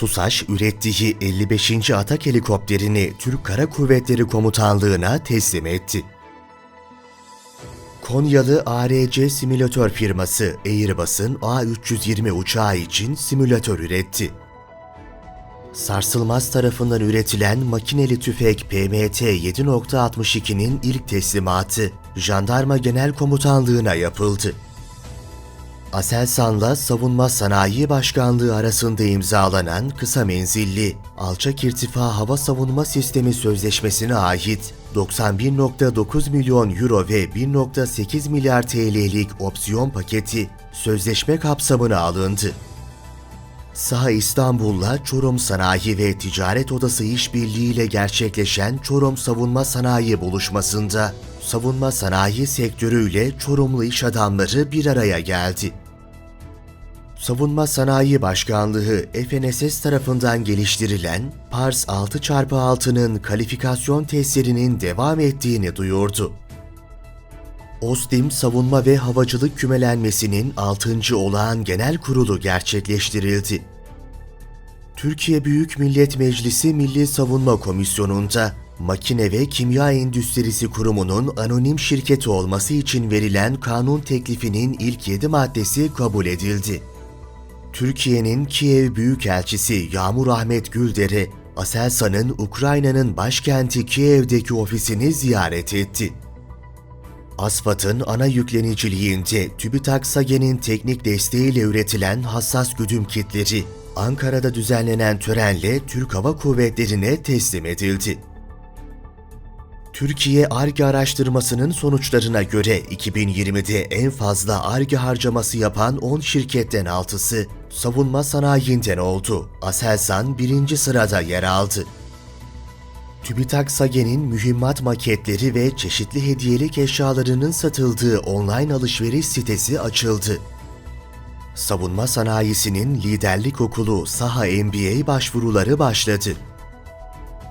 TUSAŞ ürettiği 55. Atak helikopterini Türk Kara Kuvvetleri Komutanlığı'na teslim etti. Konyalı ARC simülatör firması Airbus'un A320 uçağı için simülatör üretti. Sarsılmaz tarafından üretilen makineli tüfek PMT 7.62'nin ilk teslimatı Jandarma Genel Komutanlığı'na yapıldı. Aselsan'la Savunma Sanayi Başkanlığı arasında imzalanan kısa menzilli alçak irtifa hava savunma sistemi sözleşmesine ait 91.9 milyon euro ve 1.8 milyar TL'lik opsiyon paketi sözleşme kapsamına alındı. Saha İstanbul'la Çorum Sanayi ve Ticaret Odası işbirliğiyle gerçekleşen Çorum Savunma Sanayi buluşmasında savunma sanayi sektörüyle Çorumlu iş adamları bir araya geldi. Savunma Sanayi Başkanlığı FNSS tarafından geliştirilen Pars 6x6'nın kalifikasyon testlerinin devam ettiğini duyurdu. OSDİM Savunma ve Havacılık Kümelenmesi'nin 6. Olağan Genel Kurulu gerçekleştirildi. Türkiye Büyük Millet Meclisi Milli Savunma Komisyonu'nda Makine ve Kimya Endüstrisi Kurumu'nun anonim şirketi olması için verilen kanun teklifinin ilk 7 maddesi kabul edildi. Türkiye'nin Kiev Büyükelçisi Yağmur Ahmet Güldere, Aselsan'ın Ukrayna'nın başkenti Kiev'deki ofisini ziyaret etti. ASFAD'ın ana yükleniciliğinde TÜBİTAK SAGE'nin teknik desteğiyle üretilen hassas güdüm kitleri Ankara'da düzenlenen törenle Türk Hava Kuvvetleri'ne teslim edildi. Türkiye ARGE araştırmasının sonuçlarına göre 2020'de en fazla ARGE harcaması yapan 10 şirketten 6'sı savunma sanayinden oldu. Aselsan birinci sırada yer aldı. TÜBİTAK SAGE'nin mühimmat maketleri ve çeşitli hediyelik eşyalarının satıldığı online alışveriş sitesi açıldı. Savunma sanayisinin liderlik okulu Saha MBA başvuruları başladı.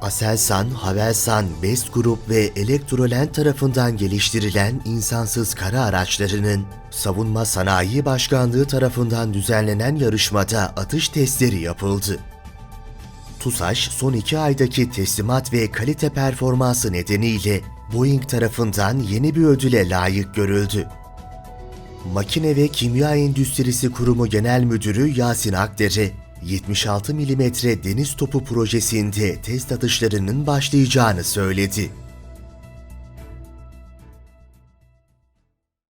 Aselsan, Havelsan, Best Group ve Elektrolent tarafından geliştirilen insansız kara araçlarının Savunma Sanayi Başkanlığı tarafından düzenlenen yarışmada atış testleri yapıldı. TUSAŞ son iki aydaki teslimat ve kalite performansı nedeniyle Boeing tarafından yeni bir ödüle layık görüldü. Makine ve Kimya Endüstrisi Kurumu Genel Müdürü Yasin Akdere, 76 mm deniz topu projesinde test atışlarının başlayacağını söyledi.